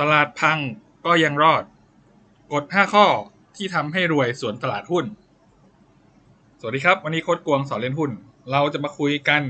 ตลาดพังก็ยังรอด กฎ 5 ข้อที่ทำให้รวยสวนตลาดหุ้น สวัสดีครับ วันนี้โค้ดกวงสอนเล่นหุ้น เราจะมาคุยกัน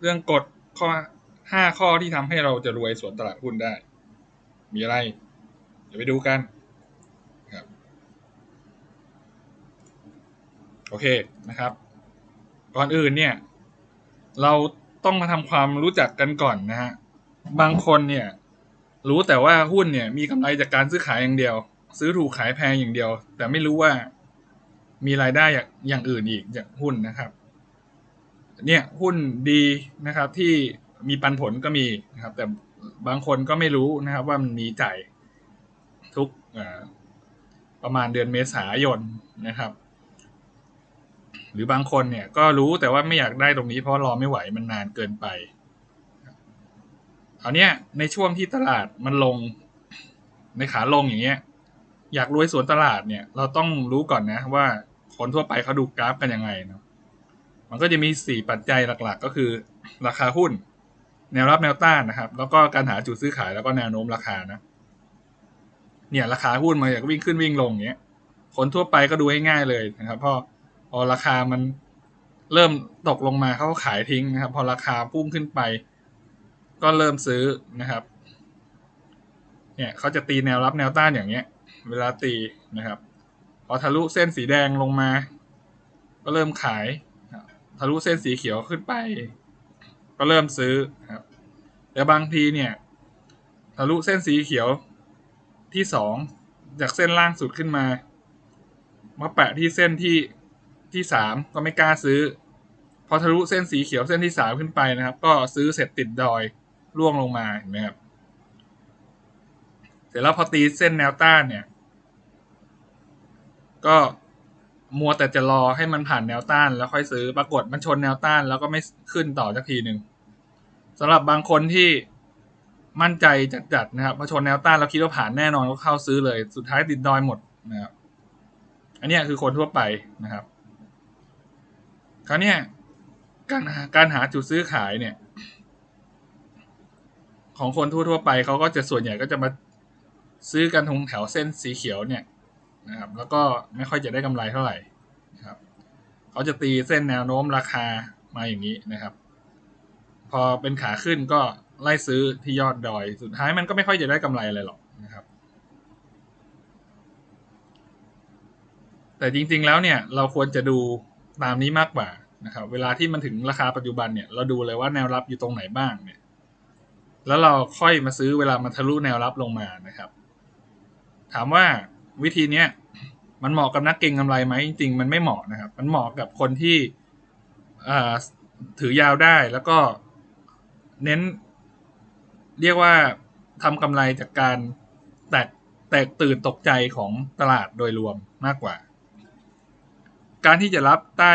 เรื่องกฎข้อ 5 ข้อที่ทำให้เราจะรวยสวนตลาดหุ้นได้ มีอะไร เดี๋ยวไปดูกันครับโอเคนะครับ ก่อนอื่นเนี่ย เราต้องมาทำความรู้จักกันก่อนนะฮะบางคนเนี่ย รู้แต่ว่าหุ้นเนี่ยมีกำไรจากการซื้อขายอย่างเดียว ซื้อถูกขายแพงอย่างเดียว แต่ไม่รู้ว่ามีรายได้อย่างอื่นอีกจากหุ้นนะครับ เนี่ยหุ้นดีนะครับที่มีปันผลก็มีนะครับ แต่บางคนก็ไม่รู้นะครับ ว่ามันมีจ่ายทุกประมาณเดือนเมษายนนะครับ หรือบางคนเนี่ยก็รู้แต่ว่าไม่อยากได้ตรงนี้เพราะรอไม่ไหวมันนานเกินไป คราวนี้ยในช่วงที่ตลาดมันลงในขาลงอย่างเงี้ย อยากรวยสวนตลาดเนี่ย เราต้องรู้ก่อนนะว่าคนทั่วไปเขาดูกราฟกันยังไงเนาะมันก็จะมีสี่ปัจจัยหลักๆ ก็คือ ราคาหุ้น แนวรับแนวต้านนะครับ แล้วก็การหาจุดซื้อขายแล้วก็แนวโน้มราคานะเนี่ยราคาหุ้นมาอยากวิ่งขึ้นวิ่งลงเงี้ยคนทั่วไปก็ดูง่ายๆเลยนะครับพอพอราคามันเริ่มตกลงมาเขาขายทิ้งนะครับ พอราคาพุ่งขึ้นไป ก็เริ่มซื้อนะครับ เนี่ยเขาจะตีแนวรับแนวต้านอย่างเงี้ย เวลาตีนะครับ พอทะลุเส้นสีแดงลงมา ก็เริ่มขาย ทะลุเส้นสีเขียวขึ้นไป ก็เริ่มซื้อครับ แต่บางทีเนี่ย ทะลุเส้นสีเขียวที่สองจากเส้นล่างสุดขึ้นมา มาแปะที่เส้นที่ที่สามก็ไม่กล้าซื้อ พอทะลุเส้นสีเขียวเส้นที่สามขึ้นไปนะครับ ก็ซื้อเสร็จติดดอย ร่วงลงมาเห็นไหมครับเสร็จแล้วพอตีเส้นแนวต้านเนี่ย ก็มัวแต่จะรอให้มันผ่านแนวต้านแล้วค่อยซื้อปรากฏมันชนแนวต้านแล้วก็ไม่ขึ้นต่อสักทีหนึ่งสำหรับบางคนที่มั่นใจจัดๆนะครับพอชนแนวต้านแล้วคิดว่าผ่านแน่นอนก็เข้าซื้อเลย สุดท้ายติดดอยหมดนะครับ อันนี้คือคนทั่วไปนะครับ คราวนี้การการหาจุดซื้อขายเนี่ย ของคนทั่วๆไปเขาก็จะส่วนใหญ่ก็จะมาซื้อกันทงแถวเส้นสีเขียวเนี่ยนะครับ แล้วก็ไม่ค่อยจะได้กำไรเท่าไหร่นะครับเขาจะตีเส้นแนวโน้มราคามาอย่างนี้นะครับ พอเป็นขาขึ้นก็ไล่ซื้อที่ยอดดอย สุดท้ายมันก็ไม่ค่อยจะได้กำไรอะไรหรอกนะครับ แต่จริงๆแล้วเนี่ยเราควรจะดูตามนี้มากกว่านะครับ เวลาที่มันถึงราคาปัจจุบันเนี่ยเราดูเลยว่าแนวรับอยู่ตรงไหนบ้างเนี่ย แล้วเราค่อยมาซื้อเวลามันทะลุแนวรับลงมานะครับ ถามว่าวิธีเนี้ยมันเหมาะกับนักเก็งกำไรไหมจริงๆมันไม่เหมาะนะครับ มันเหมาะกับคนที่ถือยาวได้แล้วก็เน้น เรียกว่าทำกำไรจากการแตกแตกตื่นตกใจของตลาดโดยรวมมากกว่า การที่จะรับใต้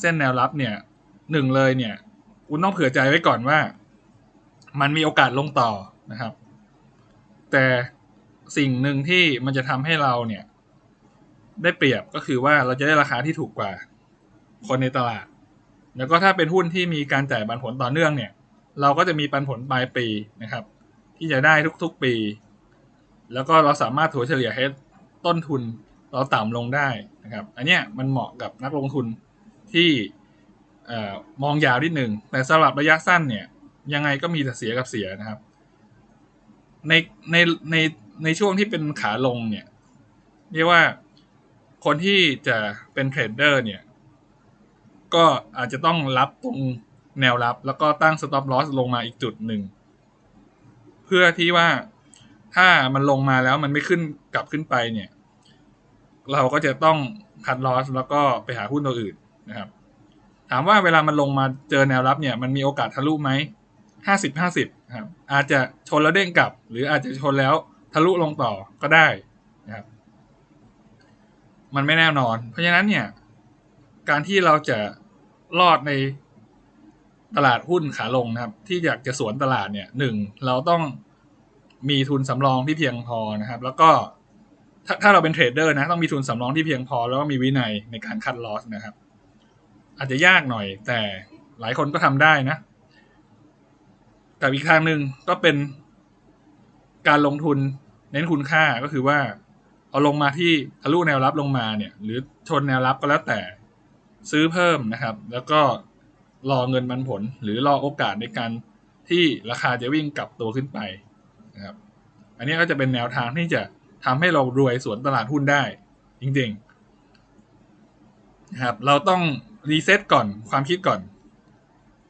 เส้นแนวรับเนี่ยหนึ่งเลยเนี่ย คุณต้องเผื่อใจไว้ก่อนว่า มันมีโอกาสลงต่อนะครับ แต่สิ่งหนึ่งที่มันจะทำให้เราเนี่ย ได้เปรียบก็คือว่าเราจะได้ราคาที่ถูกกว่า คนในตลาด แล้วก็ถ้าเป็นหุ้นที่มีการจ่ายปันผลต่อเนื่องเนี่ย เราก็จะมีปันผลปลายปีนะครับ ที่จะได้ทุกๆปี แล้วก็เราสามารถถัวเฉลี่ยให้ต้นทุนเราต่ำลงได้นะครับ อันเนี้ยมันเหมาะกับนักลงทุนที่มองยาวนิดหนึ่งแต่สำหรับระยะสั้นเนี่ย ยังไงก็มีแต่เสียกับเสียนะครับ ในในในในช่วงที่เป็นขาลงเนี่ยเรียกว่าคนที่จะเป็นเทรดเดอร์เนี่ย ก็อาจจะต้องรับตรงแนวรับ แล้วก็ตั้ง stop loss ลงมาอีกจุดหนึ่ง เพื่อที่ว่าถ้ามันลงมาแล้วมันไม่ขึ้นกลับขึ้นไปเนี่ย เราก็จะต้องคัดลอสแล้วก็ไปหาหุ้นตัวอื่นนะครับ ถามว่าเวลามันลงมาเจอแนวรับเนี่ย มันมีโอกาสทะลุไหม ห้าสิบห้าสิบครับอาจจะชนแล้วเด้งกลับ หรืออาจจะชนแล้วทะลุลงต่อก็ได้นะครับมันไม่แน่นอน เพราะฉะนั้นเนี่ย การที่เราจะรอดในตลาดหุ้นขาลงนะครับ ที่อยากจะสวนตลาดเนี่ยหนึ่งเราต้องมีทุนสำรองที่เพียงพอนะครับ แล้วก็ถ้าถ้าเราเป็นเทรดเดอร์นะ ต้องมีทุนสำรองที่เพียงพอ แล้วก็มีวินัยในการคัดลอสนะครับ อาจจะยากหน่อย แต่หลายคนก็ทำได้นะ กับอีกทางหนึ่งก็เป็นการลงทุนเน้นคุณค่าก็คือว่าเอาลงมาที่ทะลุแนวรับลงมาเนี่ย หรือชนแนวรับก็แล้วแต่ซื้อเพิ่มนะครับ แล้วก็รอเงินปันผล หรือรอโอกาสในการที่ราคาจะวิ่งกลับตัวขึ้นไปนะครับ อันนี้ก็จะเป็นแนวทางที่จะทำให้เรารวยสวนตลาดหุ้นได้ จริงๆนะครับเราต้องรีเซ็ตก่อนความคิดก่อน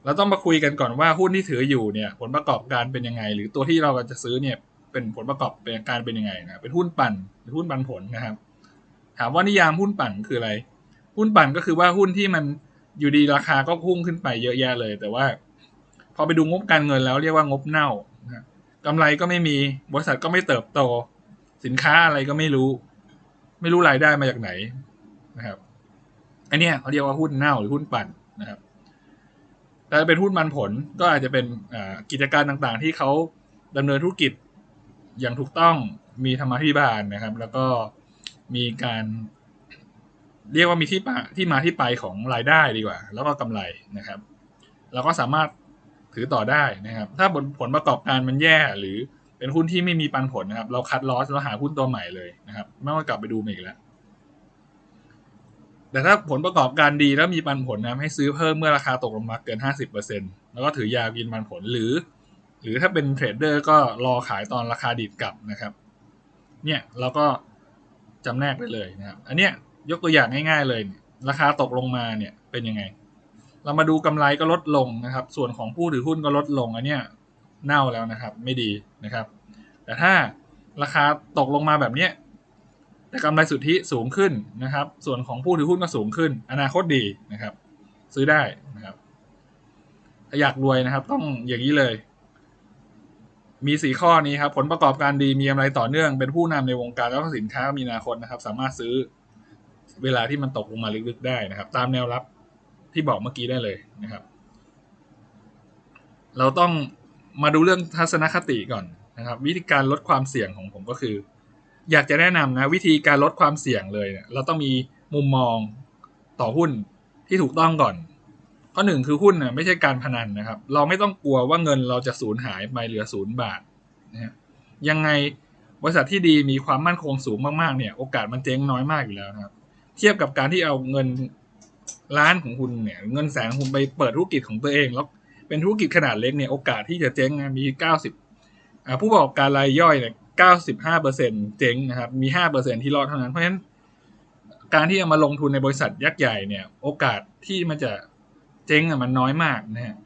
เราต้องมาคุยกันก่อนว่าหุ้นที่ถืออยู่เนี่ย ผลประกอบการเป็นยังไง หรือตัวที่เราจะซื้อเนี่ยเป็นผลประกอบเป็นการเป็นยังไงนะเป็นหุ้นปั่นหรือหุ้นปันผลนะครับ ถามว่านิยามหุ้นปั่นคืออะไร หุ้นปั่นก็คือว่าหุ้นที่มันอยู่ดีราคาก็พุ่งขึ้นไปเยอะแยะเลย แต่ว่า พอไปดูงบการเงินแล้วเรียกว่างบเน่านะกำไรก็ไม่มีบริษัทก็ไม่เติบโต สินค้าอะไรก็ไม่รู้ ไม่รู้รายได้มาจากไหนนะครับอันนี้เขาเรียกว่าหุ้นเน่าหรือหุ้นปั่นนะครับ แต่เป็นหุ้นมันผลก็อาจจะเป็นกิจการต่างๆ ที่เขาดำเนินธุรกิจอย่างถูกต้องมีธรรมาภิบาลนะครับ แล้วก็มีการ เรียกว่ามีที่ปที่มาที่ไปของรายได้ดีกว่า แล้วก็กำไรนะครับ เราก็สามารถถือต่อได้นะครับ ถ้าผลผลประกอบการมันแย่หรือเป็นหุ้นที่ไม่มีปันผลนะครับ เราคัดลอสแล้วหาหุ้นตัวใหม่เลยนะครับ ไม่ว่ากลับไปดูมาอีกแล้ว แต่ถ้าผลประกอบการดีแล้วมีปันผลนะให้ซื้อเพิ่มเมื่อราคาตกลงมาเกิน 50%แล้วก็ถือยาวกินปันผลหรือ หรือถ้าเป็นเทรดเดอร์ก็รอขายตอนราคาดีดกลับนะครับ เนี่ยเราก็จำแนกไปเลยนะครับ อันเนี้ยยกตัวอย่างง่ายๆเลย ราคาตกลงมาเนี่ยเป็นยังไง เรามาดูกำไรก็ลดลงนะครับ ส่วนของผู้ถือหุ้นก็ลดลงอันเนี้ยเน่าแล้วนะครับ ไม่ดีนะครับ แต่ถ้าราคาตกลงมาแบบเนี้ย แต่กำไรสุทธิสูงขึ้นนะครับ ส่วนของผู้ถือหุ้นก็สูงขึ้น อนาคตดีนะครับ ซื้อได้นะครับถ้าอยากรวยนะครับ ต้องอย่างนี้เลย มีสี่ข้อนี้ครับ ผลประกอบการดีมีกำไรต่อเนื่อง เป็นผู้นำในวงการแล้วก็สินค้ามีอนาคตนะครับ สามารถซื้อเวลาที่มันตกลงมาลึกๆได้นะครับ ตามแนวรับที่บอกเมื่อกี้ได้เลยนะครับ เราต้องมาดูเรื่องทัศนคติก่อนนะครับ วิธีการลดความเสี่ยงของผมก็คือ อยากจะแนะนำนะ วิธีการลดความเสี่ยงเลยเนี่ยเราต้องมีมุมมองต่อหุ้นที่ถูกต้องก่อน ข้อหนึ่งคือหุ้นน่ะไม่ใช่การพนันนะครับ เราไม่ต้องกลัวว่าเงินเราจะสูญหายไปเหลือศูนย์บาทนะฮะยังไงบริษัทที่ดีมีความมั่นคงสูงมากๆเนี่ย โอกาสมันเจ๊งน้อยมากอยู่แล้วนะครับ เทียบกับการที่เอาเงินล้านของคุณเนี่ย เงินแสนของคุณไปเปิดธุรกิจของตัวเองแล้วเป็นธุรกิจขนาดเล็กเนี่ยโอกาสที่จะเจ๊งมีเก้าสิบผู้ประกอบการรายย่อยเนี่ย เก้าสิบห้าเปอร์เซ็นเจ๊งนะครับ มีห้าเปอร์เซ็นที่รอดเท่านั้น เพราะฉะนั้นการที่จะมาลงทุนในบริษัทยักษ์ใหญ่เนี่ย โอกาสที่มันจะเจ๊งอะมันน้อยมากนะฮะ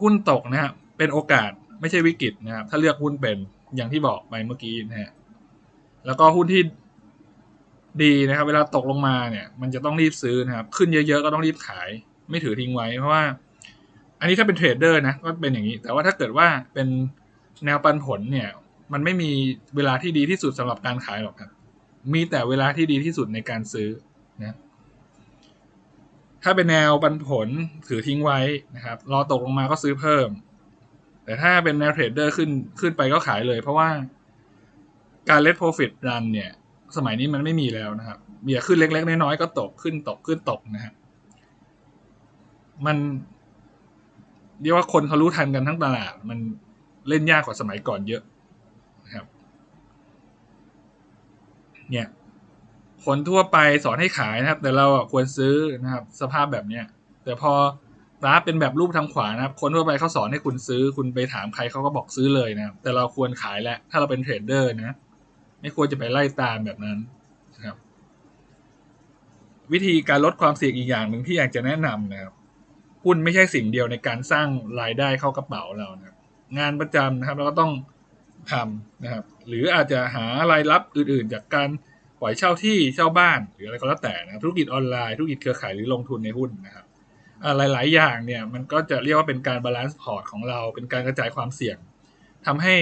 หุ้นตกนะครับเป็นโอกาสไม่ใช่วิกฤตนะครับ ถ้าเลือกหุ้นเป็นอย่างที่บอกไปเมื่อกี้นะฮะแล้วก็หุ้นที่ดีนะครับ เวลาตกลงมาเนี่ย มันจะต้องรีบซื้อนะครับ ขึ้นเยอะๆก็ต้องรีบขาย ไม่ถือทิ้งไว้เพราะว่า อันนี้ถ้าเป็นเทรดเดอร์นะก็เป็นอย่างนี้ แต่ว่าถ้าเกิดว่าเป็นแนวปันผลเนี่ย มันไม่มีเวลาที่ดีที่สุดสำหรับการขายหรอกครับ มีแต่เวลาที่ดีที่สุดในการซื้อนะถ้าเป็นแนวปันผลถือทิ้งไว้นะครับ รอตกลงมาก็ซื้อเพิ่ม แต่ถ้าเป็นแนวเทรดเดอร์ขึ้นขึ้นไปก็ขายเลย เพราะว่าการเลทโปรฟิตรันเนี่ย สมัยนี้มันไม่มีแล้วนะครับมีแต่ขึ้นเล็ก ๆ น้อยๆก็ตกขึ้นตกขึ้นตกนะฮะมันเรียกว่าคนเขารู้ทันกันทั้งตลาด มันเล่นยากกว่าสมัยก่อนเยอะนะครับ เนี่ยคนทั่วไปสอนให้ขายนะครับ แต่เราอะควรซื้อนะครับ สภาพแบบเนี้ยแต่พอกราฟเป็นแบบรูปทางขวานะครับ คนทั่วไปเขาสอนให้คุณซื้อ คุณไปถามใครเขาก็บอกซื้อเลยนะครับแต่เราควรขายแหละถ้าเราเป็นเทรดเดอร์นะ ไม่ควรจะไปไล่ตามแบบนั้นนะครับ วิธีการลดความเสี่ยงอีกอย่างหนึ่งที่อยากจะแนะนำนะครับหุ้นไม่ใช่สิ่งเดียวในการสร้างรายได้เข้ากระเป๋าเรานะงานประจำนะครับเราก็ต้อง ทำนะครับ หรืออาจจะหารายรับอื่นๆ จากการปล่อยเช่าที่เช่าบ้าน หรืออะไรก็แล้วแต่นะธุรกิจออนไลน์ธุรกิจเครือข่ายหรือลงทุนในหุ้นนะครับหลายๆ อย่างเนี่ยมันก็จะเรียกว่าเป็นการบาลานซ์พอร์ตของเรา เป็นการกระจายความเสี่ยงทำให้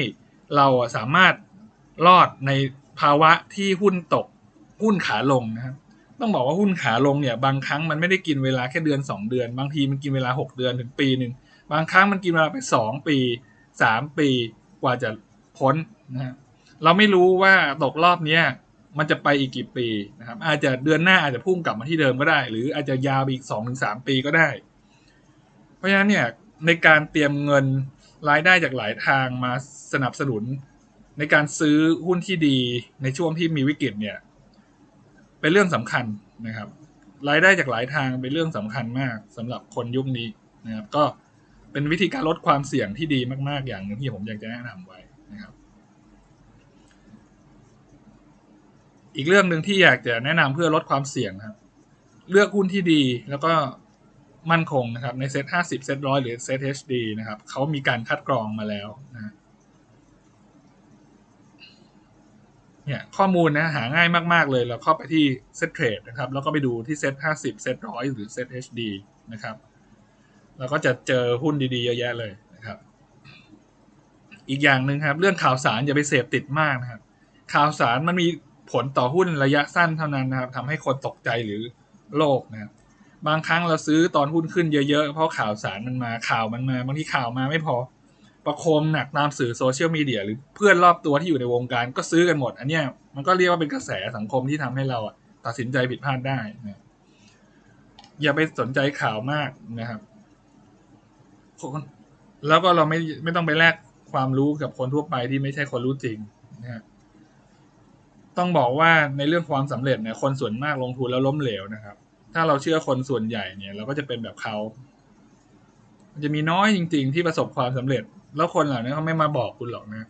เราสามารถรอดในภาวะที่หุ้นตกหุ้นขาลงนะครับต้องบอกว่าหุ้นขาลงเนี่ยบางครั้งมันไม่ได้กินเวลาแค่เดือนสองเดือน บางทีมันกินเวลาหกเดือนถึงปีหนึ่งบางครั้งมันกินเวลาไปสองปีสามปีกว่าจะ พ้นนะเราไม่รู้ว่าตกรอบเนี้ยมันจะไปอีกกี่ปีนะครับ อาจจะเดือนหน้าอาจจะพุ่งกลับมาที่เดิมก็ได้ หรืออาจจะยาวอีกสองถึงสามปีก็ได้ เพราะฉะนั้นเนี่ยในการเตรียมเงินรายได้จากหลายทางมาสนับสนุน ในการซื้อหุ้นที่ดีในช่วงที่มีวิกฤตเนี่ย เป็นเรื่องสำคัญนะครับ รายได้จากหลายทางเป็นเรื่องสำคัญมากสำหรับคนยุคนี้นะครับ ก็เป็นวิธีการลดความเสี่ยงที่ดีมาก ๆ อย่างหนึงที่ผมอยากจะแนะนำไว้นะครับ อีกเรื่องหนึ่งที่อยากจะแนะนำเพื่อลดความเสี่ยงครับ เลือกหุ้นที่ดีแล้วก็มั่นคงนะครับ ในเซ็ตห้าสิบเซ็ตร้อยหรือเซ็ต HD นะครับเขามีการคัดกรองมาแล้วนะเนี่ยข้อมูลนะหาง่ายมาก ๆ เลยเราเข้าไปที่เซ็ตเทรดนะครับ แล้วก็ไปดูที่เซ็ตห้าสิบเซ็ตร้อยหรือเซ็ต HD นะครับแล้วก็จะเจอหุ้นดีๆเยอะแยะเลยนะครับ อีกอย่างหนึ่งครับ เรื่องข่าวสารอย่าไปเสพติดมากนะครับ ข่าวสารมันมี ผลต่อหุ้นระยะสั้นเท่านั้นนะครับทำให้คนตกใจหรือโลภนะครับบางครั้งเราซื้อตอนหุ้นขึ้นเยอะๆ เพราะข่าวสารมันมาข่าวมันมา บางทีข่าวมาไม่พอ ประโคมหนักตามสื่อโซเชียลมีเดียหรือเพื่อนรอบตัวที่อยู่ในวงการก็ซื้อกันหมด อันเนี้ยมันก็เรียกว่าเป็นกระแสสังคมที่ทำให้เราตัดสินใจผิดพลาดได้นะอย่าไปสนใจข่าวมากนะครับแล้วก็เราไม่ไม่ต้องไปแลกความรู้กับคนทั่วไปที่ไม่ใช่คนรู้จริงนะฮะ ต้องบอกว่าในเรื่องความสำเร็จเนี่ยคนส่วนมากลงทุนแล้วล้มเหลวนะครับ ถ้าเราเชื่อคนส่วนใหญ่เนี่ย เราก็จะเป็นแบบเขาจะมีน้อยจริง ๆ ที่ประสบความสำเร็จ แล้วคนเหล่านี้เขาไม่มาบอกคุณหรอกนะ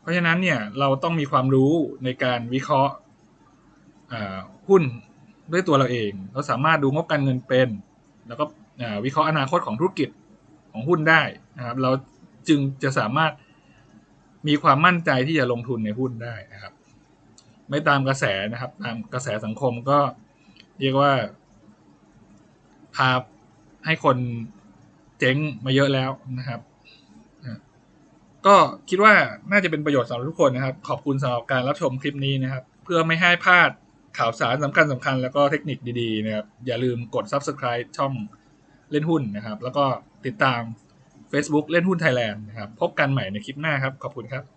เพราะฉะนั้นเนี่ยเราต้องมีความรู้ในการวิเคราะห์หุ้นด้วยตัวเราเอง เราสามารถดูงบการเงินเป็น แล้วก็วิเคราะห์อนาคตของธุรกิจของหุ้นได้นะครับ เราจึงจะสามารถมีความมั่นใจที่จะลงทุนในหุ้นได้นะครับ ไม่ตามกระแสนะครับ ตามกระแสสังคมก็เรียกว่า พาให้คนเจ๊งมาเยอะแล้วนะครับ ก็คิดว่าน่าจะเป็นประโยชน์สำหรับทุกคนนะครับ ขอบคุณสำหรับการรับชมคลิปนี้นะครับ เพื่อไม่ให้พลาดข่าวสารสำคัญสำคัญแล้วก็เทคนิคดีๆนะครับ อย่าลืมกด Subscribe ช่องเล่นหุ้นนะครับ แล้วก็ติดตาม Facebook เล่นหุ้นไทยแลนด์นะครับ พบกันใหม่ในคลิปหน้าครับ ขอบคุณครับ